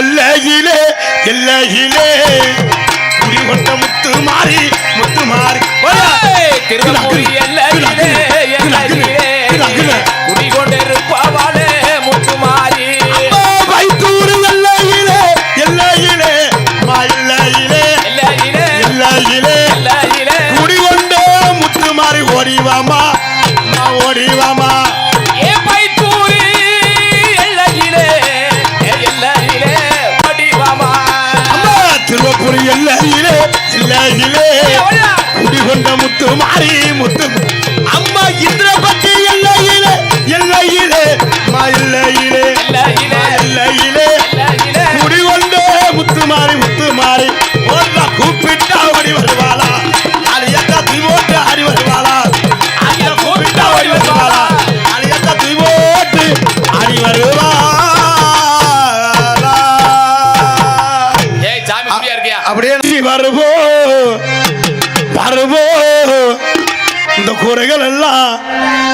எல்லையிலே எல்லையிலே. குடிகொண்ட முத்து மாறி முத்து மாறி. திருவள்ளூர் எல்லை Anyway. சொல்லுவோ இந்த குறைகள் எல்லாம்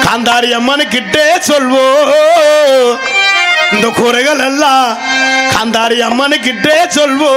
காந்தாரி அம்மனு கிட்டே சொல்வோ இந்த குறைகள் எல்லாம் காந்தாரி அம்மனு கிட்டே சொல்வோ